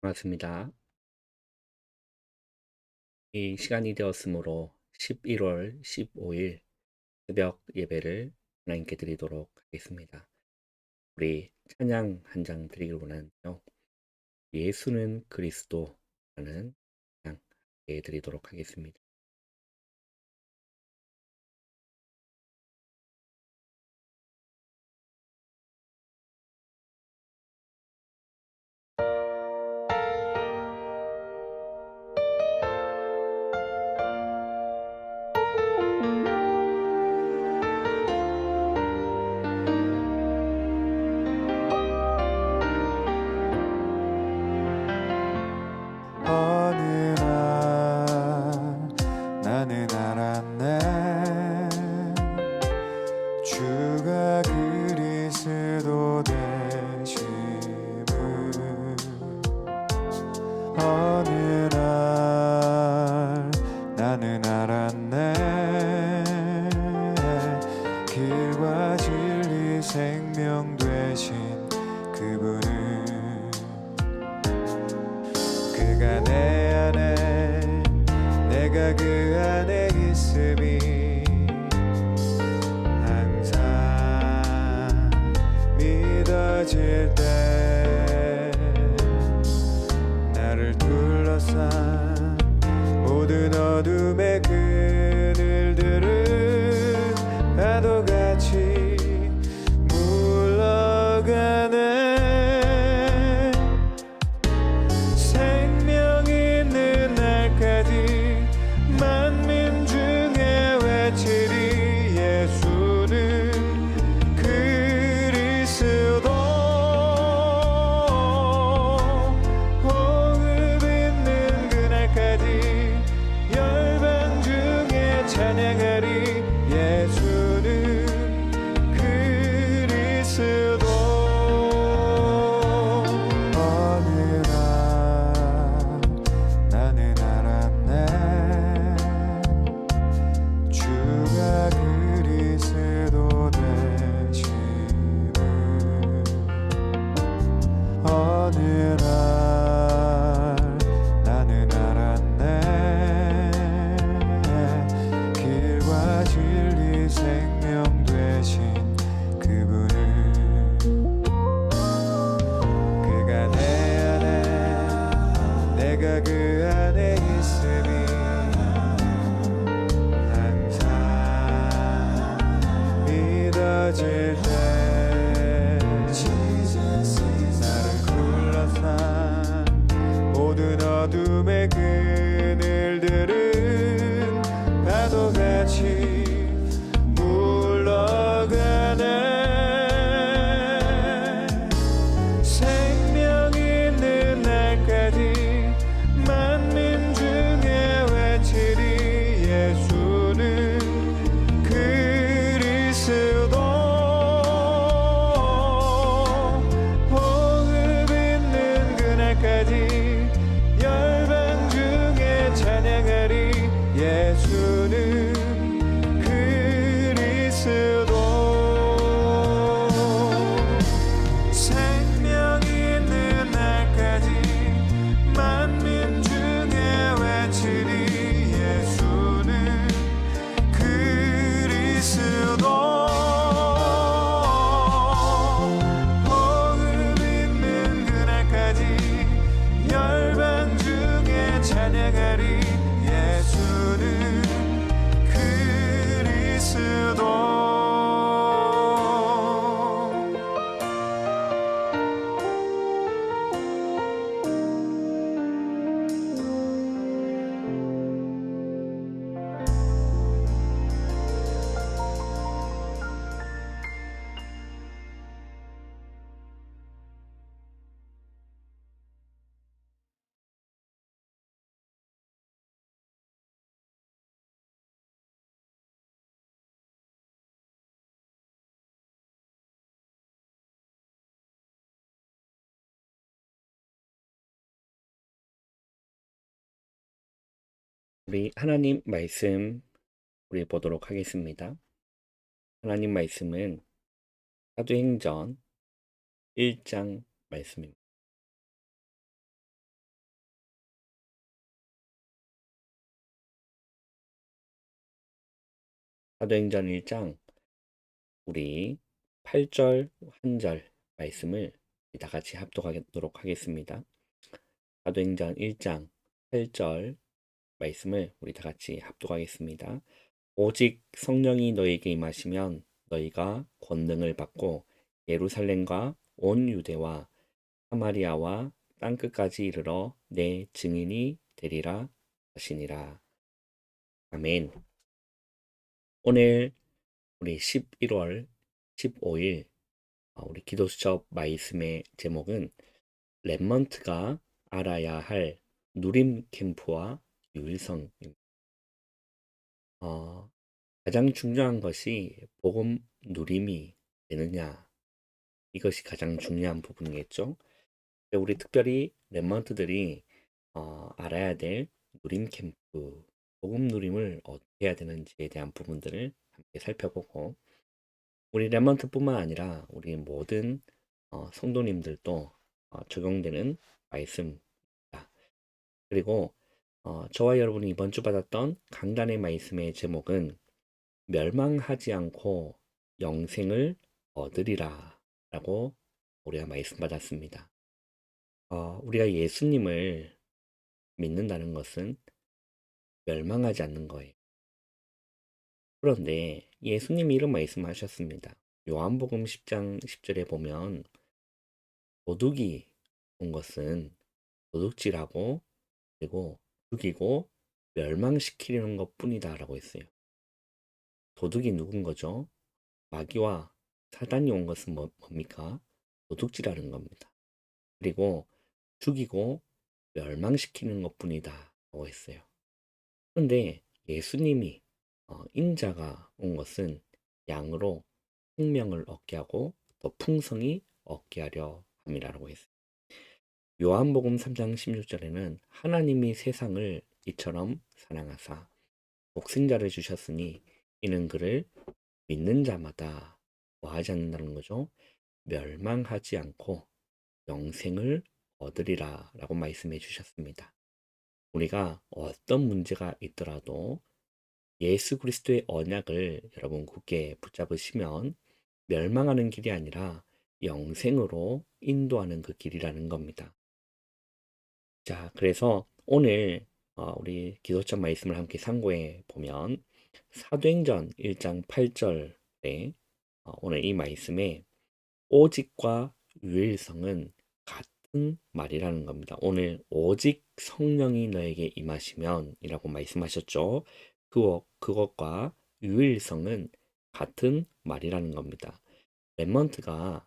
반갑습니다. 이 시간이 되었으므로 11월 15일 새벽 예배를 하나님께 드리도록 하겠습니다. 우리 찬양 한 장 드리길 원하는데요. 예수는 그리스도라는 찬양 함께 드리도록 하겠습니다. 내가 내 안에 내가 그 안에 있음이 우리 하나님 말씀 우리 보도록 하겠습니다. 하나님 말씀은 사도행전 1장 말씀입니다. 사도행전 1장 우리 8절 한절 말씀을 다 같이 합독하도록 하겠습니다. 사도행전 1장 8절 말씀을 우리 다 같이 합독하겠습니다. 오직 성령이 너에게 임하시면 너희가 권능을 받고 예루살렘과 온 유대와 사마리아와 땅 끝까지 이르러 내 증인이 되리라 하시니라. 아멘. 오늘 우리 11월 15일 어, 우리 기도 수첩 말씀의 제목은 랩먼트가 알아야 할 누림 캠프와 유일성입니다. 어, 가장 중요한 것이 복음 누림이 되느냐 이것이 가장 중요한 부분이겠죠. 우리 특별히 랩먼트들이 어, 알아야 될 누림 캠프, 복음 누림을 어떻게 해야 되는지에 대한 부분들을 함께 살펴보고 우리 랩먼트뿐만 아니라 우리 모든 어, 성도님들도 어, 적용되는 말씀입니다. 그리고 어, 저와 여러분이 이번 주 받았던 강단의 말씀의 제목은 멸망하지 않고 영생을 얻으리라 라고 우리가 말씀 받았습니다. 어, 우리가 예수님을 믿는다는 것은 멸망하지 않는 거예요. 그런데 예수님이 이런 말씀하셨습니다. 요한복음 10장 10절에 보면 도둑이 온 것은 도둑질하고 그리고 죽이고 멸망시키려는 것 뿐이다 라고 했어요. 도둑이 누군 거죠? 마귀와 사단이 온 것은 뭐, 뭡니까? 도둑질하는 겁니다. 그리고 죽이고 멸망시키는 것 뿐이다 라고 했어요. 그런데 예수님이 어, 인자가 온 것은 양으로 생명을 얻게 하고 더 풍성히 얻게 하려 함이라고 했어요. 요한복음 3장 16절에는 하나님이 세상을 이처럼 사랑하사 독생자를 주셨으니 이는 그를 믿는 자마다 뭐 하지 않는다는 거죠. 멸망하지 않고 영생을 얻으리라 라고 말씀해 주셨습니다. 우리가 어떤 문제가 있더라도 예수 그리스도의 언약을 여러분 굳게 붙잡으시면 멸망하는 길이 아니라 영생으로 인도하는 그 길이라는 겁니다. 자, 그래서 오늘 어, 우리 기도점 말씀을 함께 상고해 보면 사도행전 1장 8절에 어, 오늘 이 말씀에 오직과 유일성은 같은 말이라는 겁니다. 오늘 오직 성령이 너에게 임하시면 이라고 말씀하셨죠. 그, 그것과 유일성은 같은 말이라는 겁니다. 랩먼트가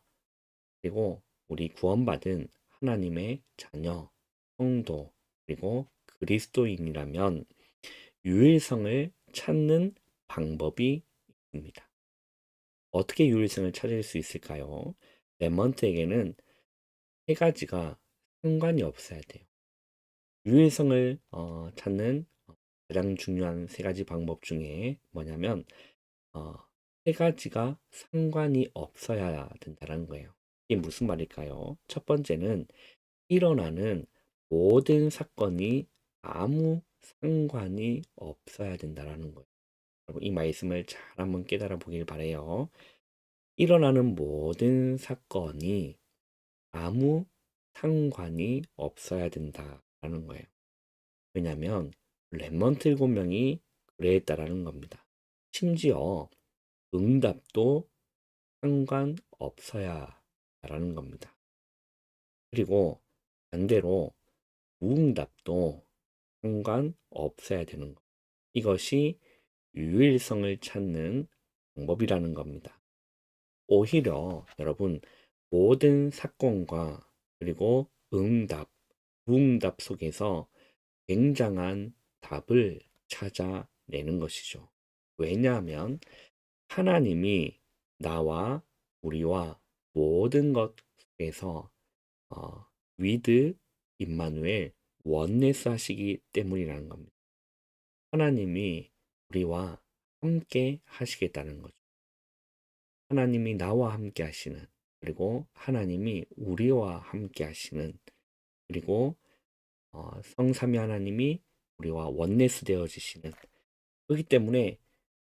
그리고 우리 구원받은 하나님의 자녀, 성도, 그리고 그리스도인이라면 유일성을 찾는 방법이 있습니다. 어떻게 유일성을 찾을 수 있을까요? 랩먼트에게는 세 가지가 상관이 없어야 돼요. 유일성을 어, 찾는 가장 중요한 세 가지 방법 중에 뭐냐면 어, 세 가지가 상관이 없어야 된다는 거예요. 이게 무슨 말일까요? 첫 번째는 일어나는 모든 사건이 아무 상관이 없어야 된다는 거예요. 여러분 이 말씀을 잘 한번 깨달아 보길 바래요. 일어나는 모든 사건이 아무 상관이 없어야 된다라는 거예요. 왜냐하면 랩먼트 일곱 명이 그래했다라는 겁니다. 심지어 응답도 상관 없어야 라는 겁니다. 그리고 반대로 무응답도 상관 없어야 되는 것. 이것이 유일성을 찾는 방법이라는 겁니다. 오히려 여러분 모든 사건과 그리고 응답, 무응답 속에서 굉장한 답을 찾아내는 것이죠. 왜냐하면 하나님이 나와 우리와 모든 것 속에서 어, 위드 임마누엘 원네스 하시기 때문이라는 겁니다. 하나님이 우리와 함께 하시겠다는 거죠. 하나님이 나와 함께 하시는 그리고 하나님이 우리와 함께 하시는 그리고 어, 성삼위 하나님이 우리와 원네스 되어지시는 그렇기 때문에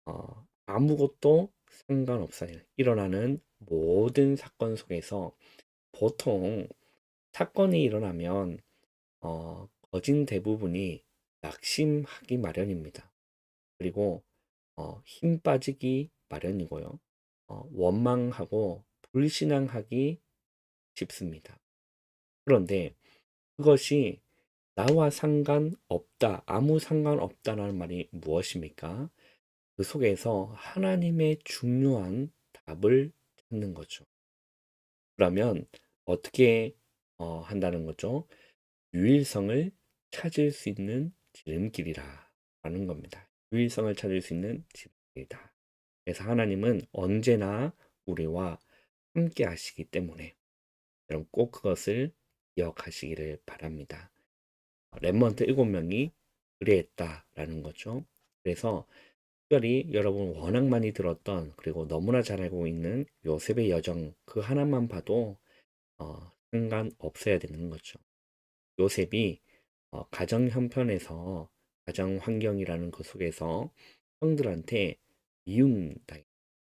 어, 아무것도 상관없어요. 일어나는 모든 사건 속에서 보통 사건이 일어나면 어, 거진 대부분이 낙심하기 마련입니다. 그리고 어, 힘 빠지기 마련이고요. 어, 원망하고 불신앙하기 쉽습니다. 그런데 그것이 나와 상관없다, 아무 상관없다라는 말이 무엇입니까? 그 속에서 하나님의 중요한 답을 찾는 거죠. 그러면 어떻게 어, 한다는 거죠? 유일성을 찾을 수 있는 지름길이라 라는 겁니다. 유일성을 찾을 수 있는 지름길이다. 그래서 하나님은 언제나 우리와 함께 하시기 때문에 여러분 꼭 그것을 기억하시기를 바랍니다. 랩먼트 7명이 그래했다라는 거죠. 그래서 특별히 여러분 워낙 많이 들었던 그리고 너무나 잘 알고 있는 요셉의 여정 그 하나만 봐도 어, 상관없어야 되는 거죠. 요셉이 어, 가정 형편에서 가정 환경이라는 그 속에서 형들한테 미움당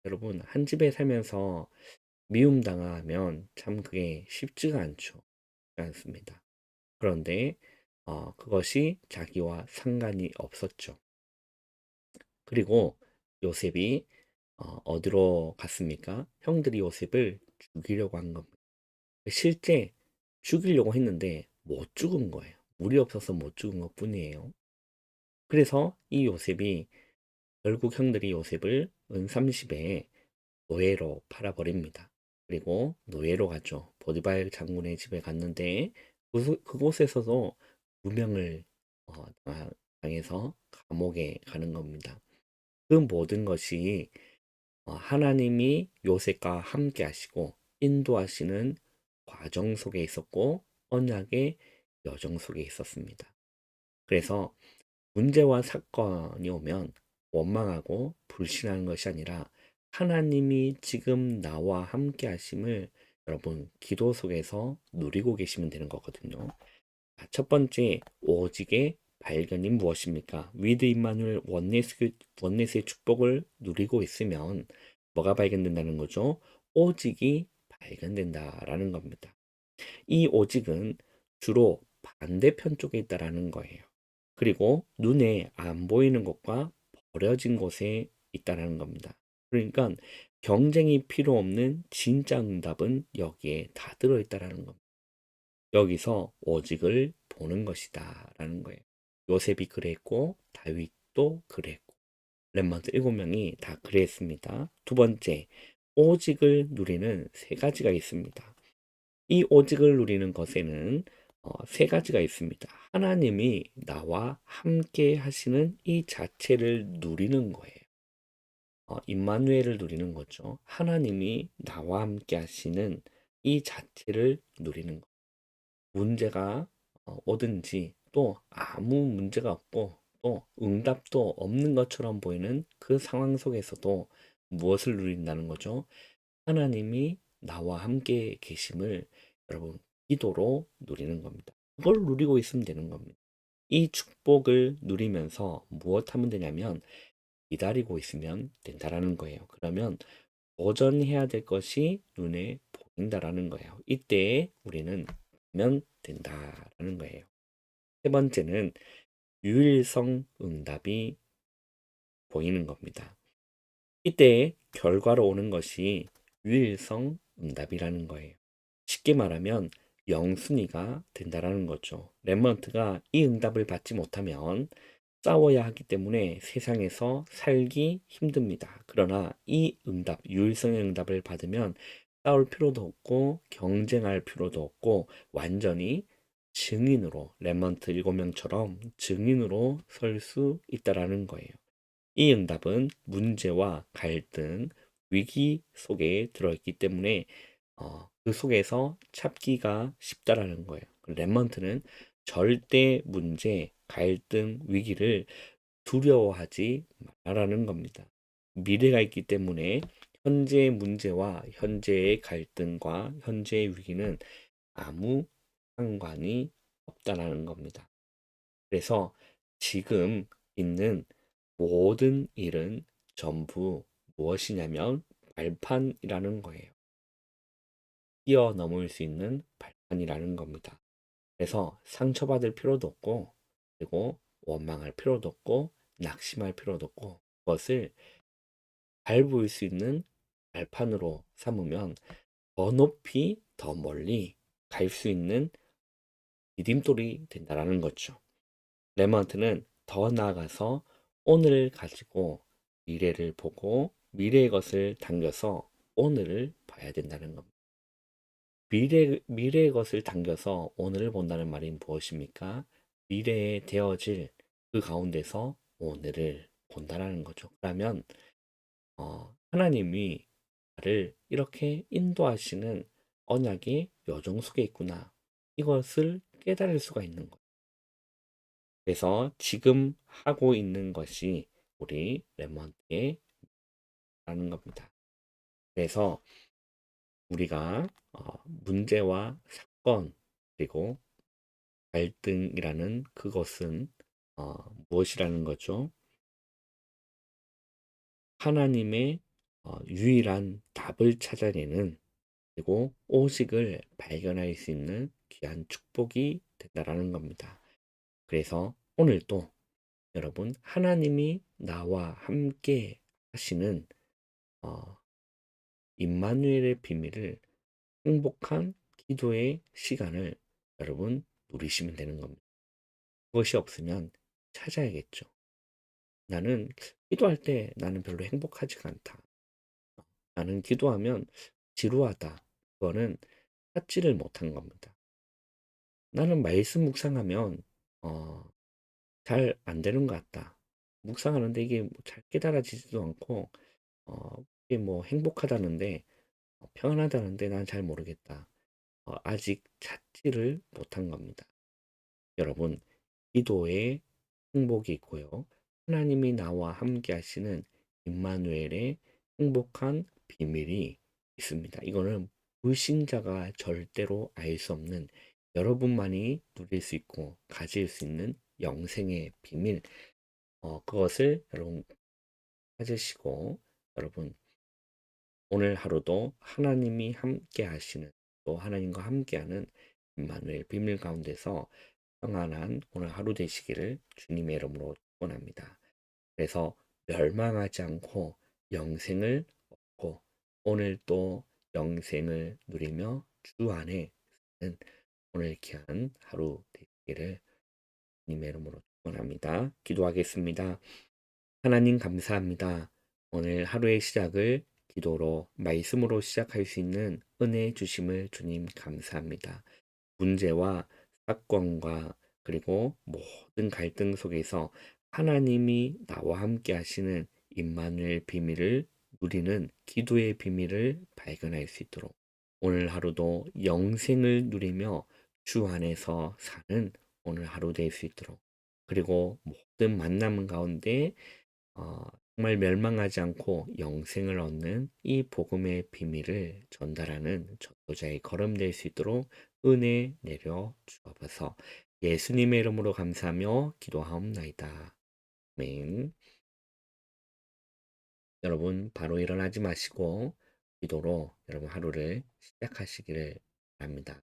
여러분 한 집에 살면서 미움 당하면 참 그게 쉽지가 않죠. 않습니다. 그런데 어, 그것이 자기와 상관이 없었죠. 그리고 요셉이 어, 어디로 갔습니까? 형들이 요셉을 죽이려고 한 겁니다. 실제 죽이려고 했는데 못 죽은 거예요. 물이 없어서 못 죽은 것 뿐이에요. 그래서 이 요셉이 결국 형들이 요셉을 은 30에 노예로 팔아버립니다. 그리고 노예로 갔죠. 보디발 장군의 집에 갔는데 그, 그곳에서도 무명을 어, 당- 당해서 감옥에 가는 겁니다. 그 모든 것이 어, 하나님이 요셉과 함께 하시고 인도하시는 과정 속에 있었고 언약의 여정 속에 있었습니다. 그래서 문제와 사건이 오면 원망하고 불신하는 것이 아니라 하나님이 지금 나와 함께 하심을 여러분 기도 속에서 누리고 계시면 되는 거거든요. 자, 첫 번째 오직의 발견이 무엇입니까? 위드 임마누엘 원네스 원네스의 축복을 누리고 있으면 뭐가 발견된다는 거죠? 오직이 발견된다라는 겁니다. 이 오직은 주로 반대편 쪽에 있다라는 거예요. 그리고 눈에 안 보이는 것과 버려진 곳에 있다라는 겁니다. 그러니까 경쟁이 필요 없는 진짜 응답은 여기에 다 들어있다라는 겁니다. 여기서 오직을 보는 것이다 라는 거예요. 요셉이 그랬고 다윗도 그랬고 렘먼트 일곱 명이 다 그랬습니다. 두 번째, 오직을 누리는 세 가지가 있습니다. 이 오직을 누리는 것에는 어, 세 가지가 있습니다. 하나님이 나와 함께 하시는 이 자체를 누리는 거예요. 어, 임마누엘을 누리는 거죠. 하나님이 나와 함께 하시는 이 자체를 누리는 거. 문제가 어, 오든지 또 아무 문제가 없고 또 응답도 없는 것처럼 보이는 그 상황 속에서도 무엇을 누린다는 거죠? 하나님이 나와 함께 계심을 여러분 기도로 누리는 겁니다. 그걸 누리고 있으면 되는 겁니다. 이 축복을 누리면서 무엇 하면 되냐면 기다리고 있으면 된다라는 거예요. 그러면 도전해야 될 것이 눈에 보인다라는 거예요. 이때 우리는 하면 된다라는 거예요. 세 번째는 유일성 응답이 보이는 겁니다. 이때 결과로 오는 것이 유일성 응답이라는 거예요. 쉽게 말하면 영순위가 된다라는 거죠. 렘먼트가 이 응답을 받지 못하면 싸워야 하기 때문에 세상에서 살기 힘듭니다. 그러나 이 응답, 유일성의 응답을 받으면 싸울 필요도 없고 경쟁할 필요도 없고 완전히 증인으로 렘먼트 7명처럼 증인으로 설 수 있다라는 거예요. 이 응답은 문제와 갈등, 위기 속에 들어있기 때문에 어, 그 속에서 찾기가 쉽다라는 거예요. 렘먼트는 절대 문제, 갈등, 위기를 두려워하지 말라는 겁니다. 미래가 있기 때문에 현재의 문제와 현재의 갈등과 현재의 위기는 아무 상관이 없다라는 겁니다. 그래서 지금 있는 모든 일은 전부 무엇이냐면 발판이라는 거예요. 뛰어넘을 수 있는 발판이라는 겁니다. 그래서 상처받을 필요도 없고, 그리고 원망할 필요도 없고, 낙심할 필요도 없고, 그것을 밟을 수 있는 발판으로 삼으면 더 높이, 더 멀리 갈 수 있는 디딤돌이 된다라는 거죠. 레먼트는 더 나아가서 오늘을 가지고 미래를 보고 미래의 것을 당겨서 오늘을 봐야 된다는 겁니다. 미래, 미래의 것을 당겨서 오늘을 본다는 말이 무엇입니까? 미래에 되어질 그 가운데서 오늘을 본다라는 거죠. 그러면 어, 하나님이 나를 이렇게 인도하시는 언약의 여정 속에 있구나. 이것을 깨달을 수가 있는 거예요. 그래서 지금 하고 있는 것이 우리 레몬트의 라는 겁니다. 그래서 우리가 어, 문제와 사건 그리고 갈등이라는 그것은 어, 무엇이라는 거죠? 하나님의 어, 유일한 답을 찾아내는 그리고 오식을 발견할 수 있는 귀한 축복이 된다라는 겁니다. 그래서 오늘도 여러분 하나님이 나와 함께 하시는 어, 임마누엘의 비밀을 행복한 기도의 시간을 여러분 누리시면 되는 겁니다. 그것이 없으면 찾아야겠죠. 나는 기도할 때 나는 별로 행복하지가 않다. 나는 기도하면 지루하다. 그거는 찾지를 못한 겁니다. 나는 말씀 묵상하면 어, 잘 안 되는 것 같다. 묵상하는데 이게 뭐잘 깨달아지지도 않고 어, 이게 뭐 행복하다는데 어, 평안하다는데 난 잘 모르겠다. 어, 아직 찾지를 못한 겁니다. 여러분, 기도에 행복이 있고요. 하나님이 나와 함께 하시는 임마누엘의 행복한 비밀이 있습니다. 이거는 불신자가 절대로 알 수 없는 여러분만이 누릴 수 있고 가질 수 있는 영생의 비밀. 어, 그것을 여러분 찾으시고 여러분 오늘 하루도 하나님이 함께 하시는 또 하나님과 함께하는 임마누엘 비밀 가운데서 평안한 오늘 하루 되시기를 주님의 이름으로 축원합니다. 그래서 멸망하지 않고 영생을 얻고 오늘 또 영생을 누리며 주 안에 사는 오늘 귀한 하루 되시기를 주님의 이름으로 축원합니다. 기도하겠습니다. 하나님 감사합니다. 오늘 하루의 시작을 기도로 말씀으로 시작할 수 있는 은혜 주심을 주님 감사합니다. 문제와 사건과 그리고 모든 갈등 속에서 하나님이 나와 함께 하시는 임마누엘 비밀을 누리는 기도의 비밀을 발견할 수 있도록 오늘 하루도 영생을 누리며 주 안에서 사는 오늘 하루 될 수 있도록 그리고 모든 만남 가운데 어, 정말 멸망하지 않고 영생을 얻는 이 복음의 비밀을 전달하는 전도자의 걸음 될 수 있도록 은혜 내려 주옵소서. 예수님의 이름으로 감사하며 기도하옵나이다. 아멘. 여러분 바로 일어나지 마시고 기도로 여러분 하루를 시작하시기를 바랍니다.